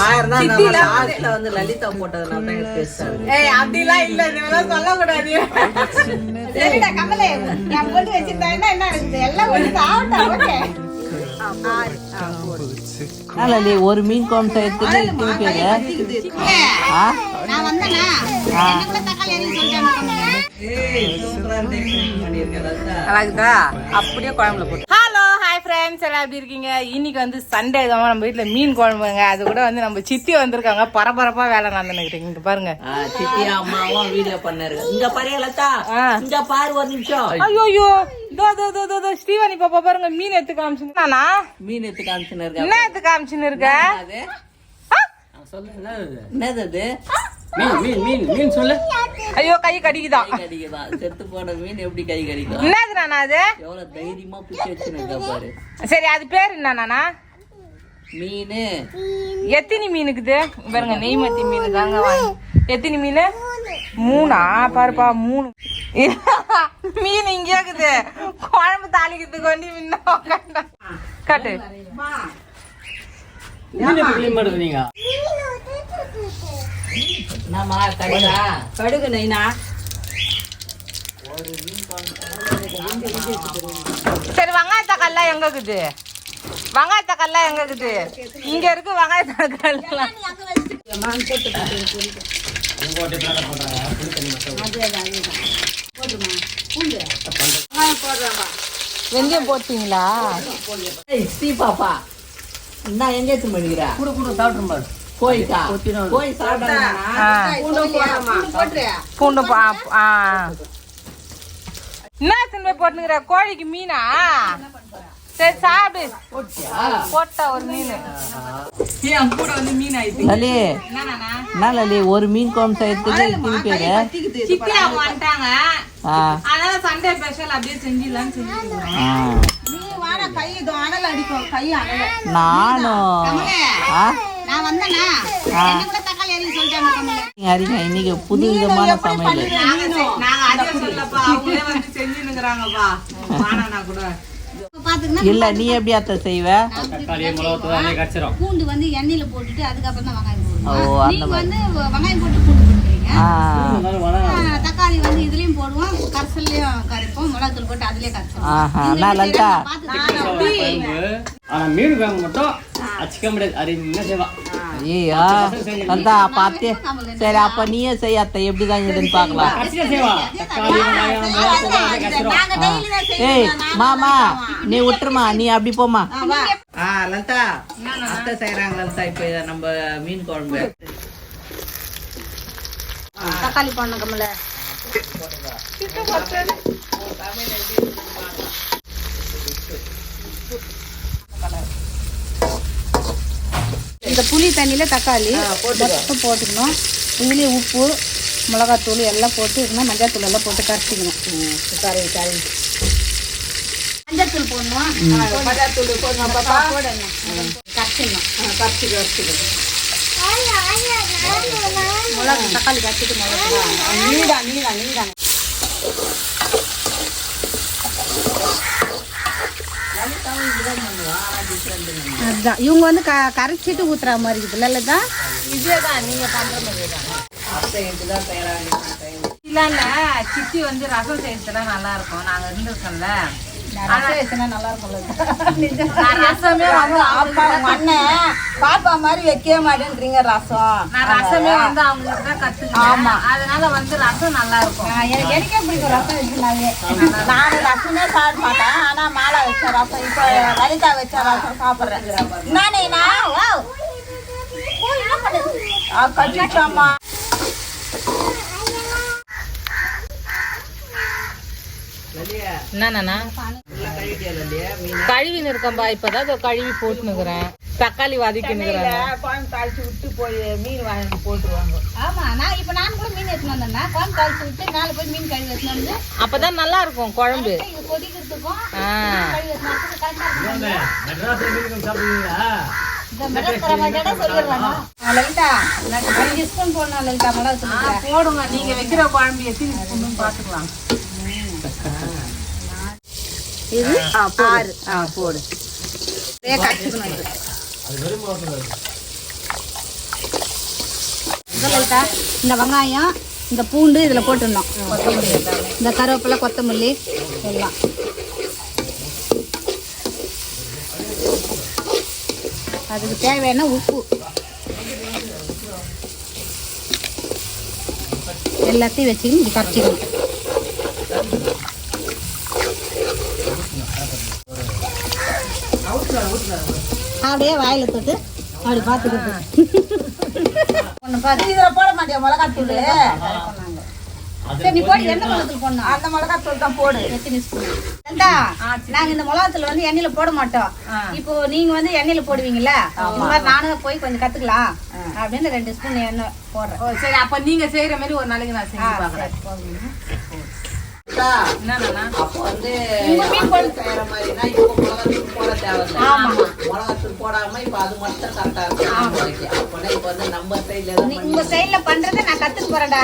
ஆயிரம் வந்து- லலிதா போட்டதுனால ஏய் அப்படிலாம் இல்ல. இதெல்லாம் சரிடா கமலே நான் என்ன எல்லாம் ஓகே. ஒரு மீன் குழம்பு ஆ நான் வந்தேனா? அப்படியே குழம்புல போட்டு. ஃப்ரெண்ட்ஸ் எல்லாம் எப்படி இருக்கீங்க? இன்னைக்கு வந்து சண்டே தான். நம்ம வீட்டில் மீன் குழம்புங்க. அது கூட வந்து நம்ம சித்தி வந்திருக்காங்க. பரபரப்பா வேலை நடந்துருக்கீங்க இங்க பாருங்க. சித்தி அம்மாவும் வீடியோ பண்ணாரு. இங்க பாரு லதா. ஆ. இங்க பாரு ஒரு நிமிஷம். ஐயோ ஐயோ தோ தோ தோ தோ தோ ஸ்ரீவாணி பாப்பா பாருங்க. மீன் எடுத்து காமிச்சுன்னு நானா மீன் எடுத்து காமிச்சுன்னு இருக்க? என்ன எடுத்து காமிச்சுன்னு இருக்க? என்னது அது? மீன் மீன் மீன் மீன் சொல்லு. ஐயோ கை கடிக்குதான் கை கடிக்குதா? செத்து போன மீன் எப்படி கை கடிக்கும் என்னது நானா அது? எவ்வளவு தைரியமா பிடிச்சி வச்சுன்னு பாரு. சரி அது பேர் என்ன நானா? மீனு. எத்தனை மீனுக்குது பாருங்க நெய்மத்தி மீன் தாங்க வாங்கி. எத்தனை மீன்? மூணா? பாருப்பா மூணு. மீன் இங்கே இருக்குது. குழம்பு தாளிக்கிறதுக்கு கொண்டு முன்ன. கட்டு. மீன் எப்படி clean கடுகு? நைனா? சரி வெங்காய தக்காளிலாம் எங்க இருக்குது? வெங்காய தக்காளிலாம் எங்க இருக்குது? இங்க இருக்கு வெங்காய மட்டும் வெந்தயம் போட்டீங்களா? ஏய் ஸ்ரீ பாப்பா. என்ன எங்க எடுத்து பண்ணிக்கிறா கூட கூட சாப்பிட்டு சாப்பிடாதா ஆ, போட்டுறியா பூண்டு பா ஆ. என்ன சின்ன போட்டுங்கிற கோழிக்கு மீனா? சரி சாப்பிடு. போட்டா ஒரு மீன். என் கூட வந்து மீன் ஆயிடுச்சு லலி. என்ன லலி? ஒரு மீன் குழம்பு செய்யறதுக்கு பேரு? அவங்க வந்துட்டாங்க. ஆ. அதனால சண்டே ஸ்பெஷல் அப்படியே செஞ்சிடலாம்னு அனல் நானும். நான் வந்தேனா? தக்காளி இன்னைக்கு புது விதமான சமையல். நாங்க அதே சொல்லப்பா. அவங்களே வந்து செஞ்சுனுக்குறாங்கப்பா வானா கூட. பாத்துக்கினா இல்ல நீ எப்படி அத்தை செய்வ? பூண்டு வந்து எண்ணெயில போட்டுட்டு அதுக்கப்புறம் தான் வெங்காயம் போடுவோம் நீங்க வந்து வெங்காயம் போட்டு தக்காளி வந்து இதுலயும் போடுவோம். கரைசல்லையும் கரைப்போம். மிளகாத்தூள் போட்டு அதுலயே கரைச்சோம் ஆஹா நான் லலிதா குழம்பு ஆனா மீன் குழம்பு மட்டும் அச்சிக்க முடியாது. அது என்ன செய்வா ஐயோ லலிதா பார்த்தே. சரி அப்ப நீயே செய் அத்தை. எப்படிதான் இதுன்னு தான் ஏய் மாமா நீ விட்டுருமா? நீ அப்படி போமா ஆ லலிதா. அத்தை செய்யறாங்க லலிதா. இப்ப நம்ம மீன் குழம்பு. தக்காளி போடணும் கமல இந்த புளி தண்ணியில தக்காளி மொத்தம் போட்டுக்கணும். இதுலேயே உப்பு மிளகாத்தூள் எல்லாம் போட்டு இருந்தால் மஞ்சள் எல்லாம் போட்டு கரைச்சிக்கணும். சரி சரி. மஞ்சள் தூள் போடணும் மஞ்சள் போடணும். போடணும் கரைச்சிடணும். கரைச்சி கரைச்சிக்கணும் மிளகு தக்காளி கட்டிட்டு மிளகு நீடா நீடா நீடா. அதுதான் இவங்க வந்து க கரைச்சிட்டு ஊத்துற மாதிரி இருக்குது. இதே தான் நீங்க பண்ற மாதிரி தான் இல்ல இல்ல சித்தி வந்து ரசம் செய்யறதுல நல்லா இருக்கும். நாங்க இருந்திருக்கோம்ல. பாப்பா மாதிரி வைக்கவே மாட்டேன்றீங்க ரசம். நான் ரசமே வந்து அவங்க கிட்ட தான் கத்துக்கிட்டேன் அதனால வந்து ரசம் நல்லா இருக்கும் எனக்கு எனக்கே பிடிக்கும் ரசம் வச்சுனாலே நான் ரசமே சாப்பிட மாட்டேன். ஆனா மாலா வச்ச ரசம் இப்போ லலிதா வச்ச ரசம் சாப்பிட்றேன். கட்டிச்சோம்மா. என்னண்ணா கழுவின்னு இருக்கம்பா இப்பதான் இதோ கழுவி போட்டுனுக்குறேன் தக்காளி வதக்கினுக்குறாங்க குழம்பு தாளிச்சு விட்டு போய் மீன் வாங்கி போட்டுருவாங்க. ஆமா நான் இப்போ நான் கூட மீன் வந்தேன்னா குழம்பு தாளிச்சு விட்டு நாலு போய் மீன் கழுவி வந்து அப்பதான் நல்லா இருக்கும் குழம்பு இது கொதிக்கிறதுக்கும் கழுவி சாப்பிடுவீங்களா? ஸ்பூன் போடுங்க நீங்க வைக்கிற குழம்பு எத்தனை ஸ்பூன்னு பாத்துக்கலாம் இது? ஆறு. ஆ போடு. லலிதா இந்த வெங்காயம் இந்த பூண்டு இதில் போட்டுடணும். இந்த கருவேப்பிலை கொத்தமல்லி எல்லாம். அதுக்கு தேவையான உப்பு. எல்லாத்தையும் வச்சுக்கின்னு இப்படி கரைச்சிக்கணும். அப்படியே வாயில தொட்டு அப்படி பார்த்துக்கிட்டு ஒன்று பாரு இதில் போட மாட்டியா மிளகாத்தூள் சரி நீ போடு எண்ணெய் மிளகாத்தூள் போடணும். அந்த மிளகாத்தூள் தான் போடு. எத்தனை ஸ்பூன் ஏண்டா, இந்த மிளகாத்தூள் வந்து எண்ணெயில போட மாட்டோம். இப்போ நீங்க வந்து எண்ணெயில போடுவீங்கல்ல? இந்த மாதிரி நானும் போய் கொஞ்சம் கத்துக்கலாம். அப்படின்னு ரெண்டு ஸ்பூன் எண்ணெய் போடுறேன். சரி அப்ப நீங்க செய்யற மாதிரி ஒரு நாளைக்கு நான் செஞ்சு அப்போ வந்து செய்யற மாதிரினா இப்போ மிளகாத்தூள் போட தேவையில்ல. மிளகாத்தூள் போடாம இப்ப அது மட்டும் கரெக்டா இருக்கும் அப்போனா இப்ப வந்து நம்ம சைட்ல உங்க சைடுல பண்றதை நான் கத்துட்டு போறேன்டா.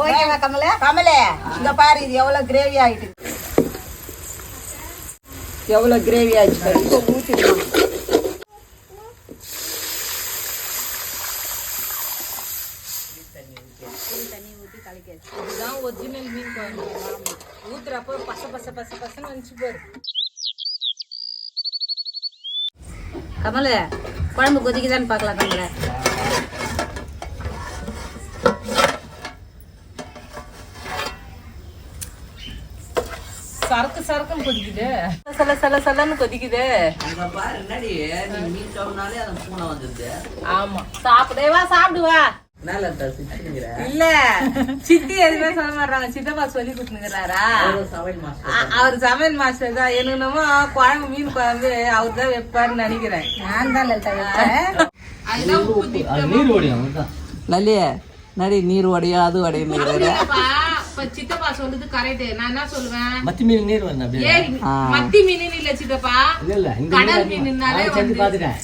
ஓகேவா கமல? கமலே இங்க பாரு இது எவ்வளவு கிரேவி ஆயிட்டு. எவ்வளவு கிரேவி ஆயிடுச்சு இதுதான் ஒரிஜினல் மீன் குழம்பு. ஊத்துறப்ப பச பச பச பசன்னு வந்துச்சு பாரு. கமல குழம்பு கொதிக்குதான்னு பார்க்கலாம் கமல. சரக்கு சரக்குன்னு கொதிக்குது. சல சல சலன்னு கொதிக்குது. பாரு என்னடி? நீ மீன் கவுனாலே அந்த பூனை வந்துருது. ஆமா. சாப்பிடவா சாப்பிடுவா இல்ல. சித்தி எதுவுமே சொல்ல மாட்டாங்க சித்தப்பா சொல்லி மாஸ்டர் அவர் சமையல் மாஸ்டர் தான். எனக்கு என்னமோ குழம்பு மீன் குழம்பு அவர் தான் வைப்பாருன்னு நினைக்கிறேன். நான் தான் லலிதா நீர் லலிய நடி நீர் உடையும் அது இப்ப சித்தப்பா சொல்றது கரெக்ட் நான் என்ன சொல்லுவேன்? மத்தி மீன் நீர் அப்படியே. ஏரி மத்தி மீன் இல்ல சித்தப்பா. இல்ல இல்ல கடல் மீன் மீனுனாலே வந்து- பார்த்துட்டேன்.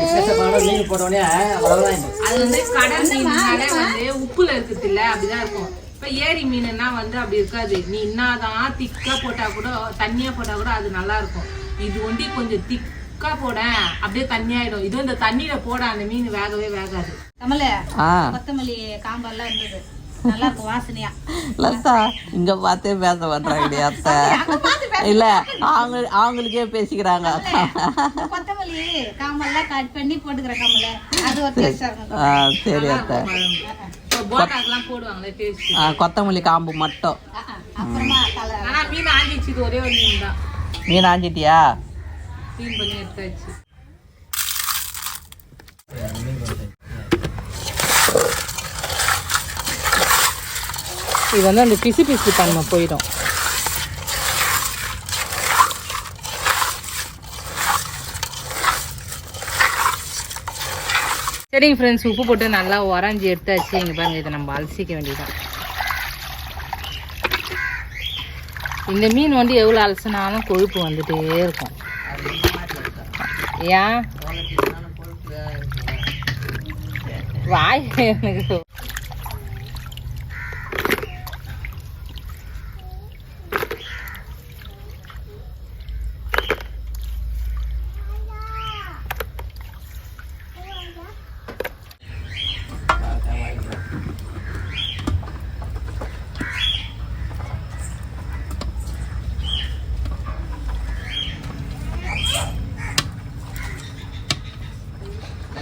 விசேஷமான மீன். போட்ட உடனே அவ்வளவுதான். அது வந்து கடல் மீன்னாலே வந்து உப்புல இருக்குது இல்ல அப்படிதான் இருக்கும். இப்ப ஏரி மீனுன்னா வந்து அப்படி இருக்காது. நீ என்னதான் திக்கா போட்டா கூட தண்ணியா போட்டா கூட அது நல்லா இருக்கும். இது ஒண்டி கொஞ்சம் திக்கா போட அப்படியே தண்ணியாயிடும். இது இந்த தண்ணியில போட அந்த மீன் வேகவே வேகாது. கமல ஆ. கொத்தமல்லி காம்பெல்லாம் இருந்தது. நல்லா இருக்கும் வாசனையா? லதா இங்க பார்த்தே பேச பண்றாங்கடி அத்தை. இல்ல அவங்க அவங்களுக்கே பேசிக்கிறாங்க. கொத்தமல்லி கட் பண்ணி போட்டுக்கிற கமல அது ஒரு டேஸ்டா சரி அத்தை. கொத்தமல்லி காம்பு மட்டும். மீன் ஆஞ்சிச்சு இது ஒரே ஒரு மீன் தான். மீன் ஆஞ்சிட்டியா? க்ளீன் பண்ணி எடுத்தாச்சு. இது வந்து அந்த பிசு பிசு தன்மை போயிடும். சரிங்க ஃப்ரெண்ட்ஸ் உப்பு போட்டு நல்லா உறைஞ்சி எடுத்தாச்சு. இங்கே பாருங்க இதை நம்ம அலசிக்க வேண்டியதான் இந்த மீன் வந்து எவ்வளோ அலசினாலும் கொழுப்பு வந்துட்டே இருக்கும். ஏன்? வாய் எனக்கு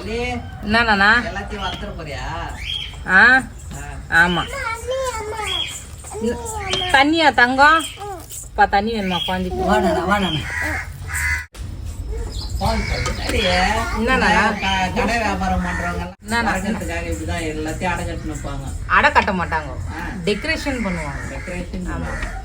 லலி, என்னண்ணா? எல்லாத்தையும் போறியா? ஆ? ஆமாம் தண்ணியா தங்கம்? பா தண்ணி வேணுமா குழந்தைக்கு? அடக்கட்டு நிற்பாங்க அடை கட்ட மாட்டாங்க. டெக்கரேஷன் பண்ணுவாங்க. டெக்கரேஷன் ஏய்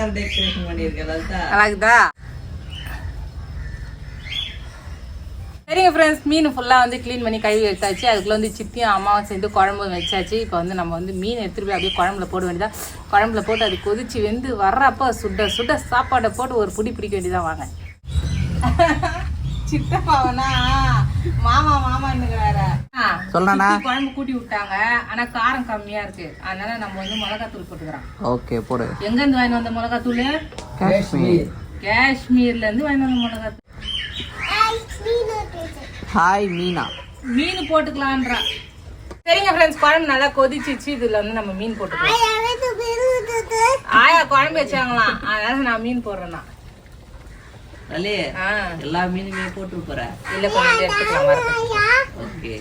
கலர் டெக்கரேஷன் பண்ணிருக்க லலிதா அழகுதா சரிங்க ஃப்ரெண்ட்ஸ் மீன் ஃபுல்லாக வந்து க்ளீன் பண்ணி கழுவி எடுத்தாச்சு. அதுக்குள்ள வந்து சித்தியும் அம்மாவும் சேர்ந்து குழம்பு வச்சாச்சு. இப்போ வந்து நம்ம வந்து மீன் எடுத்துட்டு போய் அப்படியே குழம்புல போட வேண்டியதா? குழம்புல போட்டு அது கொதிச்சு வெந்து வர்றப்போ சுட சுட சாப்பாடை போட்டு ஒரு புடி பிடிக்க வேண்டியதான் வாங்க. சித்தப்பாவனா? மாமா மாமான்னுங்கிறாரு. சித்தி குழம்பு கூட்டி விட்டாங்க. ஆனா காரம் கம்மியா இருக்கு. அதனால நம்ம வந்து மிளகாத்தூள் போட்டுக்கிறோம். ஓகே போடு. எங்க இருந்து வாங்கி வந்த மிளகாத்தூள்? காஷ்மீர். காஷ்மீர்ல இருந்து வாங்கி வந்த மிளகாத்தூள். ஹாய் மீனா. மீன் போட்டுக்கலான்றா. சரிங்க ஃப்ரெண்ட்ஸ் குழம்பு நல்லா கொதிச்சிச்சு. இதுல வந்து நம்ம மீன் போட்டுக்கலாம். ஆயா குழம்பு வச்சாங்களாம். அதனால நான் மீன் போடுறேன்னா. அல்லே ஆ. எல்லா மீனுமே போட்டு போற? இல்ல கொஞ்சம் எடுத்துக்கலாம். ஓகே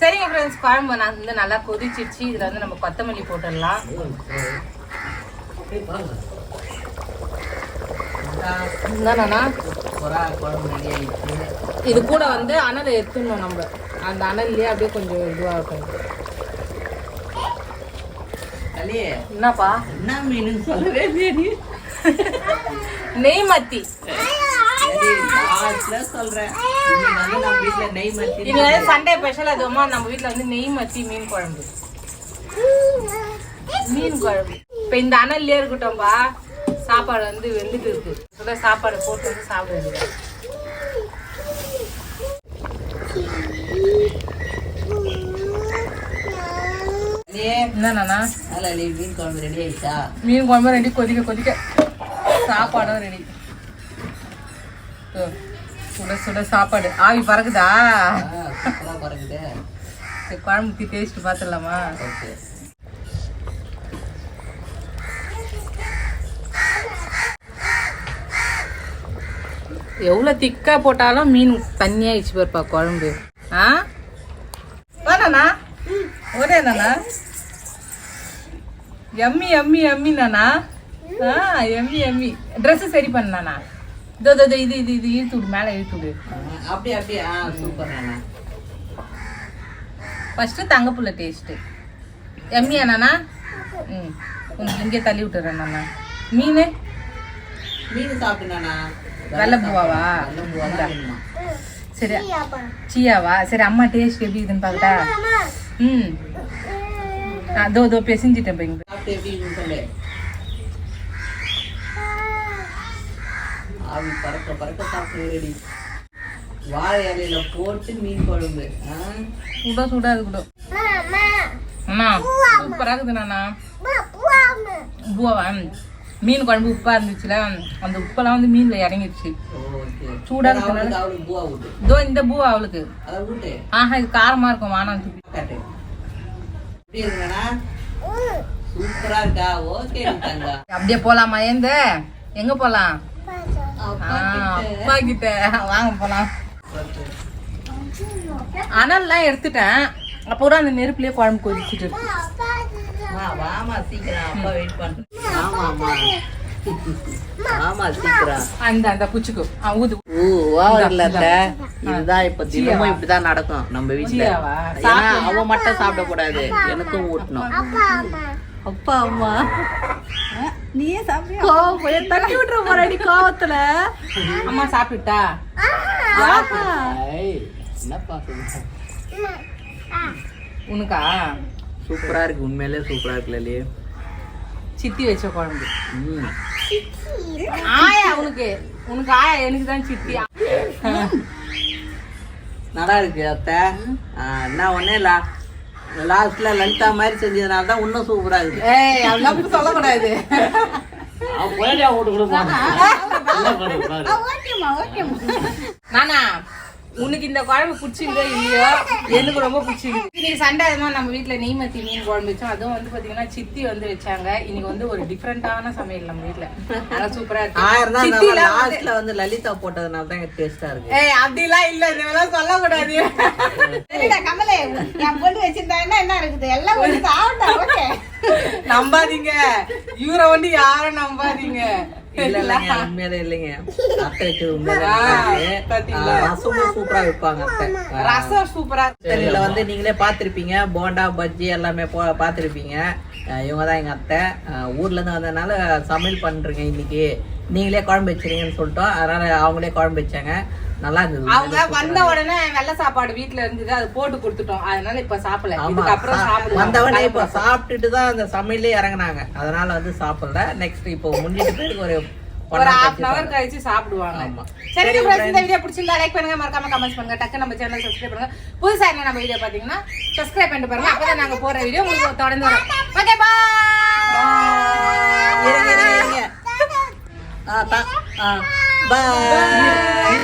சரிங்க ஃப்ரெண்ட்ஸ் குழம்பு வந்து நல்லா கொதிச்சிருச்சு. இதுல வந்து நம்ம கொத்தமல்லி போட்டுடலாம். இது கூட வந்து அனல் எடுத்துடணும் நம்ம. அந்த அனல்லையே அப்படியே கொஞ்சம் இதுவாகட்டும். அல்லே என்னப்பா? என்ன மீனுன்னு சொல்லவே நீ. நெய் மத்தி. சொல்றேன். நம்ம வீட்ல நெய் மத்தி இது வந்து சண்டே ஸ்பெஷல் அதுவுமா நம்ம வீட்ல வந்து நெய் மத்தி மீன் குழம்பு. மீன் குழம்பு. இப்ப இந்த அனல்லே இருக்கட்டும்பா சாப்பாடு வந்து வெந்துட்டு இருக்கு. சாப்பாடு போட்டு வந்து சாப்பிட வேண்டியது. என்னண்ணா மீன் குழம்பு ரெடி ஆயிடுச்சா? மீன் குழம்பு ரெடி கொதிக்க கொதிக்க. சாப்பாடும் ரெடி சுட சுட சாப்பாடு. ஆவி பறக்குதா? பறக்குது. சரி, குழம்பு டேஸ்ட் பார்த்துடலாமா ஓகே. எவ்வளோ திக்கா போட்டாலும் மீன் தண்ணியாயிடுச்சு பாருப்பா குழம்பு. ஆ? வேணாண்ணா ஒரே நானா? எம்மி எம்மி எம்மி நானா? ஆ எம்மி எம்மி. ட்ரெஸ்ஸு சரி பண்ணானா இதோ இதோ, இதோ, இது இது இழுத்து விடு மேலே இழுத்து விடு. அப்படியே அப்படியே? ஆ சூப்பர் நானா. ஃபஸ்ட்டு தங்கப்புள்ள டேஸ்ட்டு எம்மியா நானா ம் உனக்கு இங்கே தள்ளி விட்டுறேன் நானா மீன்? மீன் சாப்பிட்டுனானா வெள்ளை பூவாவா? வெள்ளை பூவா தான் வேணுமா? சரி. சியாவா? சரி அம்மா டேஸ்ட் எப்படி இருக்குன்னு பார்க்கட்டா? ம். அதோ அதோ பெசிஞ்சிட்டேன் போய் ஆவி பறக்க பறக்க சாப்பிட்டு ரெடி வாழை இலையில போட்டு மீன் குழம்பு ஆ? சுட சுட அது கூட. அண்ணா சூப்பராக இருக்குது நானா பூவா மீன் குழம்பு உப்பா இருந்துச்சுல அந்த உப்பெல்லாம் வந்து மீன்ல இறங்கிடுச்சு. ஓகே. சூடா இதோ இந்த பூவா அவளுக்கு. ஆஹா இது காரமா இருக்கும் வானம் சூப்பரா இருக்கா? ஓகே அப்படியே போலாமா ஏந்த? எங்க போலாம்? அப்பா கிட்ட. வாங்க போலாம். அனல்லாம் எடுத்துட்டேன். அப்போ கூட அந்த நெருப்புலயே குழம்பு கொதிச்சுட்டு இருக்கு. அம்மா, வாமா சீக்கிரம். அப்பா வெயிட் பண்றேன் ஆமா ஆமா ஆமா சீக்கிரம். அந்த அந்த புச்சுக்கு. ஆ, ஊது. ஓவர் இதுதான் இப்ப தினமும் இப்படிதான் நடக்கும். நம்ம வீட்டுல? ஏன்னா அவ மட்டும் சாப்பிட கூடாது எனக்கும் ஊட்டணும். அப்பா அம்மா. நீயே சாப்பிடு கோவம் தட்டி விட்டுற போறாடி கோவத்துல. அம்மா சாப்பிட்டா? உனக்கா? சூப்பரா இருக்கு உண்மையிலே சூப்பரா இருக்குல்ல இல்லையே சித்தி வச்ச குழம்பு. ம். ஆயா உனக்கு. உனக்கு ஆயா எனக்கு தான் சித்தி. நல்லா இருக்கு அத்தை. ஆ, என்ன ஒண்ணே இல்ல. லாஸ்ட்ல லலிதா மாதிரி செஞ்சதுனால தான் இன்னும் சூப்பரா இருக்கு. ஏய் அதெல்லாம் சொல்லக்கூடாது. நானா உனக்கு இந்த குழம்பு பிடிச்சிருந்தோ இல்லையோ? எனக்கு ரொம்ப பிடிச்சிருக்கு. இன்னைக்கு சண்டே அதுமா நம்ம வீட்ல நெய்மத்தி மீன் குழம்பு வச்சோம். அதுவும் வந்து பாத்தீங்கன்னா சித்தி வந்து வச்சாங்க. இன்னைக்கு வந்து ஒரு டிஃப்ரெண்டான சமையல் நம்ம வீட்ல. நல்லா சூப்பரா ஆயிரம் இருக்கு லாஸ்ட்ல வந்து லலிதா போட்டதுனால தான் எனக்கு டேஸ்டா இருக்கு. ஏய் அப்படிலாம் இல்ல. இதெல்லாம் சொல்லக்கூடாது. சரிடா கமலே என் பொண்ணு வச்சிருந்தாங்கன்னா என்ன இருக்குது? எல்லாம் ஒன்று ஆகட்டா ஓகே. நம்பாதீங்க. இவரை வந்து யாரும் நம்பாதீங்க. இல்லைங்க உண்மையிலே இல்லைங்க. அத்தை வச்சது உண்மையிலே ரசமும் சூப்பரா வைப்பாங்க அத்தை. ரசம் சூப்பரா. தெரியல வந்து நீங்களே பார்த்திருப்பீங்க. போண்டா பஜ்ஜி எல்லாமே பார்த்திருப்பீங்க. இவங்க தான் எங்க அத்தை. அஹ் ஊர்ல இருந்து வந்ததுனால சமையல் பண்றீங்க இன்னைக்கு. நீங்களே குழம்பு வச்சிருங்கன்னு சொல்லிட்டோம். அதனால அவங்களே குழம்பு வச்சாங்க. நல்லா இருந்தது. அவங்க வந்த உடனே வெள்ளை சாப்பாடு வீட்ல இருந்தது அது போட்டு கொடுத்துட்டோம். அதனால இப்ப சாப்பிடல. ஆமா இதுக்கப்புறம் சா- சாப்பிடுவோம் வந்தவனே இப்ப சாப்பிட்டுட்டு தான் அந்த சமையலே இறங்குனாங்க. அதனால வந்து சாப்பிடல. நெக்ஸ்ட் இப்போ முன்னிட்டு பேருக்கு ஒரு ஒரு ஹாஃப் அன் அவர் கழிச்சு சாப்பிடுவாங்க. சரி இந்த. வீடியோ பிடிச்சிருந்தா லைக் பண்ணுங்க. மறக்காம கமெண்ட் பண்ணுங்க. டக்கு நம்ம சேனல் சப்ஸ்கிரைப் பண்ணுங்க. புதுசா என்ன நம்ம வீடியோ பாத்தீங்கன்னா சப்ஸ்கிரைப் பண்ணிட்டு பாருங்க. அப்பதான் நாங்க போற வீடியோ உங்களுக்கு தொடர்ந்து வரும். ஓகே இருங்க, இருங்க, இருங்க. ஆ, bye.